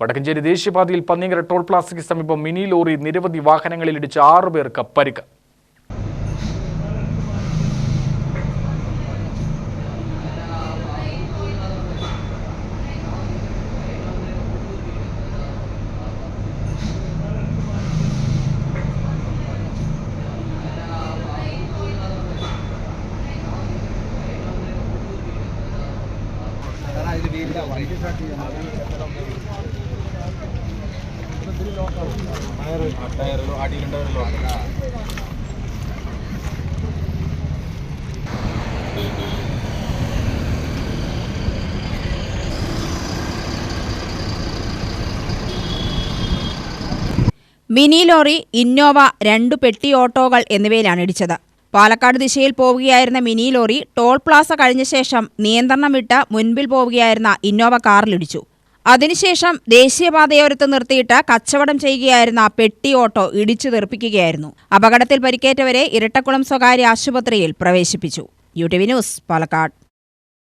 വടക്കഞ്ചേരി ദേശീയപാതയിൽ പന്നിങ്കര ടോൾ പ്ലാസയ്ക്ക് സമീപം mini lorry നിരവധി വാഹനങ്ങളിൽ ഇടിച്ച് ആറുപേർക്ക് പരിക്ക്. മിനി ലോറി ഇന്നോവ രണ്ടു പെട്ടി ഓട്ടോകൾ എന്നിവയിലാണ് ഇടിച്ചത്. പാലക്കാട് ദിശയിൽ പോവുകയായിരുന്ന മിനി ലോറി ടോൾ പ്ലാസ കഴിഞ്ഞ ശേഷം നിയന്ത്രണം വിട്ട് മുൻപിൽ പോവുകയായിരുന്ന ഇന്നോവ കാറിലിടിച്ചു അതിനുശേഷം ദേശീയപാതയോരത്ത് നിർത്തിയിട്ട് കച്ചവടം ചെയ്യുകയായിരുന്ന പെട്ടി ഓട്ടോ ഇടിച്ചു തെറിപ്പിക്കുകയായിരുന്നു. അപകടത്തിൽ പരിക്കേറ്റവരെ ഇരട്ടക്കുളം സ്വകാര്യ ആശുപത്രിയിൽ പ്രവേശിപ്പിച്ചു. U T V news Palakkad.